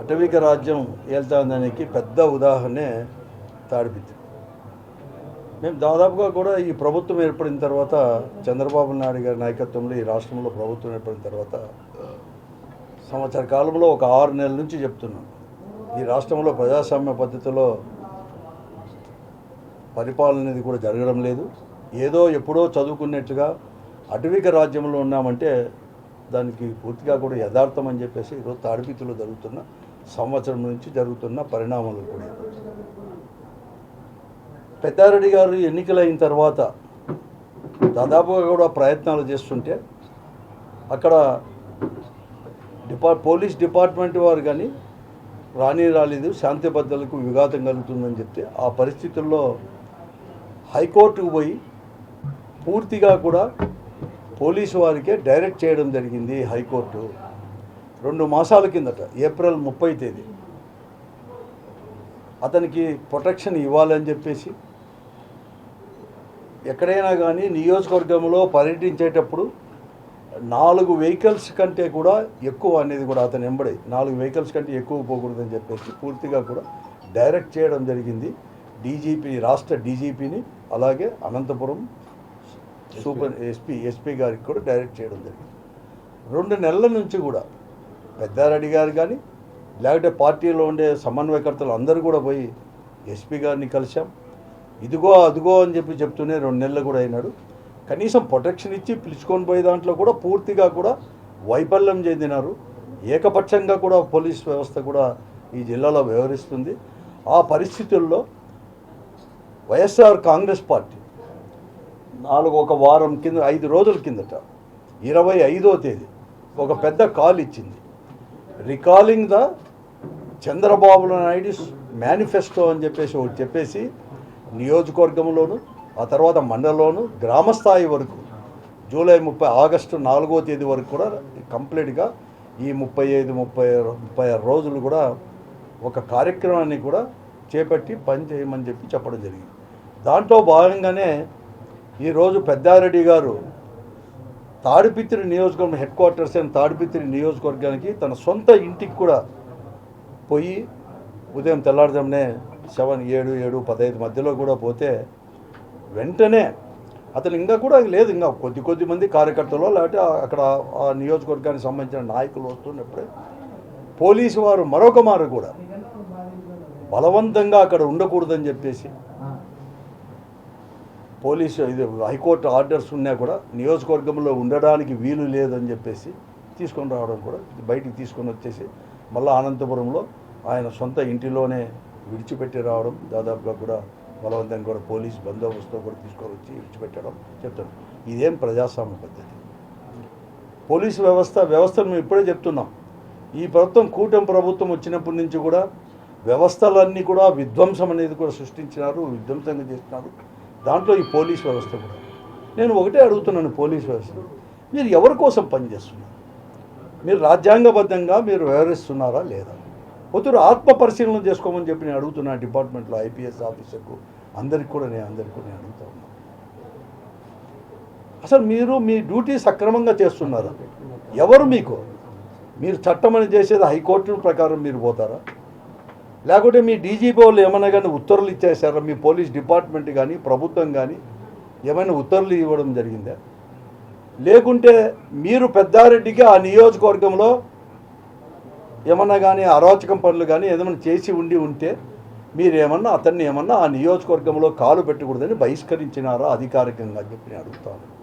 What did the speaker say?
అటవిక రాజ్యం ఏళ్తాందానికి పెద్ద ఉదాహరణే తాడిపిత్తి. మేము దాదాపుగా కూడా ఈ ప్రభుత్వం ఏర్పడిన తర్వాత చంద్రబాబు నాయుడు గారి నాయకత్వంలో ఈ రాష్ట్రంలో ప్రభుత్వం ఏర్పడిన తర్వాత సంవత్సర కాలంలో ఒక ఆరు నెలల నుంచి చెప్తున్నాను. ఈ రాష్ట్రంలో ప్రజాస్వామ్య పద్ధతిలో పరిపాలన అనేది కూడా జరగడం లేదు. ఏదో ఎప్పుడో చదువుకున్నట్టుగా అటవిక రాజ్యంలో ఉన్నామంటే దానికి పూర్తిగా కూడా యథార్థం అని చెప్పేసి ఈరోజు తాడిపిత్తులో జరుగుతున్న సంవత్సరం నుంచి జరుగుతున్న పరిణామాలు కూడా పెద్దారెడ్డి గారు ఎన్నికలైన తర్వాత దాదాపుగా కూడా ప్రయత్నాలు చేస్తుంటే అక్కడ డిపా పోలీస్ డిపార్ట్మెంట్ వారు కానీ రాని రాలేదు శాంతి భద్రతలకు విఘాతం కలుగుతుందని చెప్తే ఆ పరిస్థితుల్లో హైకోర్టుకు పోయి పూర్తిగా కూడా పోలీసు వారికే డైరెక్ట్ చేయడం జరిగింది హైకోర్టు. రెండు మాసాల కిందట ఏప్రిల్ ముప్పై తేదీ. అతనికి ప్రొటెక్షన్ ఇవ్వాలని చెప్పేసి ఎక్కడైనా కానీ నియోజకవర్గంలో పర్యటించేటప్పుడు నాలుగు వెహికల్స్ కంటే కూడా ఎక్కువ అనేది కూడా అతను ఎంబడి నాలుగు వెహికల్స్ కంటే ఎక్కువ పోకూడదని చెప్పేసి పూర్తిగా కూడా డైరెక్ట్ చేయడం జరిగింది. డీజీపీ రాష్ట్ర డీజీపీని అలాగే అనంతపురం సూపర్ ఎస్పీ ఎస్పీ గారికి కూడా డైరెక్ట్ చేయడం జరిగింది. రెండు నెలల నుంచి కూడా పెద్దారెడ్డి గారు కానీ లేకపోతే పార్టీలో ఉండే సమన్వయకర్తలు అందరూ కూడా పోయి ఎస్పీ గారిని కలిశాం. ఇదిగో అదిగో అని చెప్పి చెప్తూనే రెండు నెలలు కూడా అయినాడు. కనీసం ప్రొటెక్షన్ ఇచ్చి పిలుచుకొని పోయే దాంట్లో కూడా పూర్తిగా కూడా వైఫల్యం చెందినారు. ఏకపక్షంగా కూడా పోలీస్ వ్యవస్థ కూడా ఈ జిల్లాలో వ్యవహరిస్తుంది. ఆ పరిస్థితుల్లో వైఎస్ఆర్ కాంగ్రెస్ పార్టీ నాలుగు ఒక వారం కింద ఐదు రోజుల కిందట ఇరవై ఐదో తేదీ ఒక పెద్ద కాల్ ఇచ్చింది. Recalling the Chandrababu Naidu manifesto అని చెప్పేసి ఒకటి చెప్పేసి నియోజకవర్గంలోను ఆ తర్వాత మండలంలోను గ్రామ స్థాయి వరకు జూలై ముప్పై ఆగస్టు నాలుగో తేదీ వరకు కూడా కంప్లీట్గా ఈ ముప్పై ఐదు ముప్పై ముప్పై ఆరు రోజులు కూడా ఒక కార్యక్రమాన్ని కూడా చేపట్టి పని చేయమని చెప్పి చెప్పడం జరిగింది. దాంట్లో భాగంగానే ఈరోజు పెద్దారెడ్డి గారు తాడిపిత్రి నియోజకవర్గం హెడ్ క్వార్టర్స్ అయిన తాడిపిత్రి నియోజకవర్గానికి తన సొంత ఇంటికి కూడా పోయి ఉదయం తెల్లారుజామునే సెవెన్ ఏడు ఏడు పదహైదు మధ్యలో కూడా పోతే వెంటనే అతను ఇంకా కూడా లేదు ఇంకా కొద్ది కొద్ది మంది కార్యకర్తలు లేకపోతే అక్కడ ఆ నియోజకవర్గానికి సంబంధించిన నాయకులు వస్తున్నప్పుడే పోలీసు వారు మరొక మారు కూడా బలవంతంగా అక్కడ ఉండకూడదని చెప్పేసి పోలీసు ఇది హైకోర్టు ఆర్డర్స్ ఉన్నా కూడా నియోజకవర్గంలో ఉండడానికి వీలు లేదని చెప్పేసి తీసుకొని రావడం కూడా బయటికి తీసుకొని వచ్చేసి మళ్ళీ అనంతపురంలో ఆయన సొంత ఇంటిలోనే విడిచిపెట్టి రావడం దాదాపుగా కూడా బలవంతంగా కూడా పోలీస్ బందోబస్తుతో కూడా తీసుకొని వచ్చి విడిచిపెట్టడం చెప్తాను ఇదేం ప్రజాస్వామ్య పద్ధతి? పోలీసు వ్యవస్థ వ్యవస్థను మేము ఇప్పుడే చెప్తున్నాం. ఈ ప్రభుత్వం కూటమి ప్రభుత్వం వచ్చినప్పటి నుంచి కూడా వ్యవస్థలన్నీ కూడా విధ్వంసం అనేది కూడా సృష్టించినారు విధ్వంసంగా చేస్తున్నారు. దాంట్లో ఈ పోలీస్ వ్యవస్థ కూడా. నేను ఒకటే అడుగుతున్నాను పోలీస్ వ్యవస్థ. మీరు ఎవరి కోసం పనిచేస్తున్నారు? మీరు రాజ్యాంగబద్ధంగా మీరు వ్యవహరిస్తున్నారా లేదా? పొద్దురు ఆత్మ పరిశీలన చేసుకోమని చెప్పి నేను అడుగుతున్నా డిపార్ట్మెంట్లో ఐపీఎస్ ఆఫీసర్కు. అందరికి కూడా నేను అందరికి కూడా నేను అడుగుతా ఉన్నాను అసలు మీరు మీ డ్యూటీ సక్రమంగా చేస్తున్నారా? ఎవరు మీకు? మీరు చట్టం అని చేసేది హైకోర్టు ప్రకారం మీరు పోతారా? లేకుంటే మీ డీజీపీ వాళ్ళు ఏమైనా కానీ ఉత్తర్వులు ఇచ్చేసారా మీ పోలీస్ డిపార్ట్మెంట్ కానీ ప్రభుత్వం కానీ ఏమైనా ఉత్తర్వులు ఇవ్వడం జరిగిందా? లేకుంటే మీరు పెద్దారెడ్డికి ఆ నియోజకవర్గంలో ఏమన్నా కానీ అరాచకం పనులు కానీ ఏదైనా చేసి ఉండి ఉంటే మీరు ఏమన్నా అతన్ని ఏమన్నా ఆ నియోజకవర్గంలో కాలు పెట్టకూడదని బహిష్కరించినారా అధికారికంగా చెప్పి అడుగుతాను